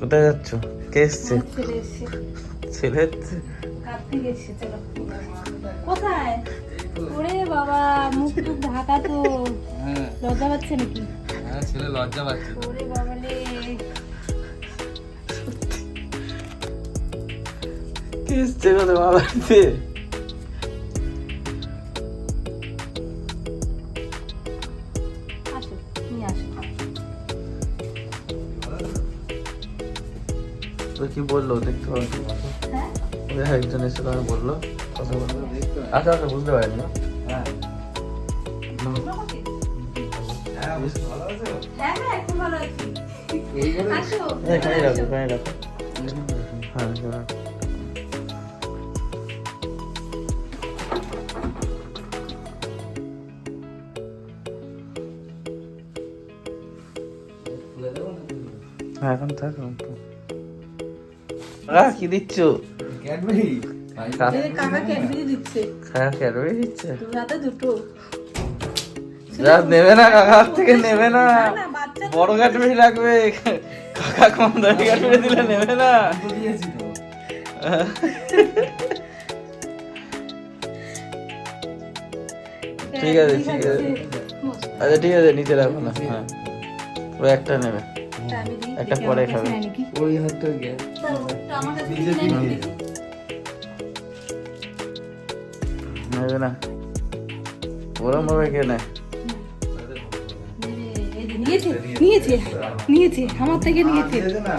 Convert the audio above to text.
কোথায় যাচ্ছ? কে এসছে? ছেলে কোথায়? ওরে বাবা মুখ টুক ঢাকা তো। হ্যাঁ। লজ্জা পাচ্ছে নাকি? হ্যাঁ ছেলে লজ্জা পাচ্ছে ওরে বাবা রে। কে এসছে কোথায় মা কি বলল? দেখতে পাচ্ছি হ্যাঁ? ওই একজন এসে তোমায় বলল। কথা বলল। আচ্ছা আচ্ছা বুঝতে পারিনি না হ্যাঁ। হ্যাঁ হ্যাঁ হ্যাঁ হ্যাঁ না হ্যাঁ এখন থাক। কাকা কি দিচ্ছ? ক্যাডবেরি কাকা ক্যাডবেরি দিচ্ছে। কাকা ক্যাডবেরি দিচ্ছে। তুমি দুটো। যা নেবে না কাকা থেকে নেবে না। বড় ক্যাডবেরি লাগবে। কাকা কম দামি ক্যাডবেরি দিলে নেবে না। তো ঠিক আছে, ঠিক আছে। আচ্ছা ঠিক আছে নিচে রাখো না। হ্যাঁ। ও একটা নেবে। আমি দিই, একটা পরে খাবে। ওই হয়তো গে তো ওটা আমার কাছে নিজে নেয় নাকি দিয়ে দেখি? নেবে না। ওরম ভাবে কে নেয় নিয়েছে নিয়েছে নিয়েছে আমার থেকে নিয়েছে। না।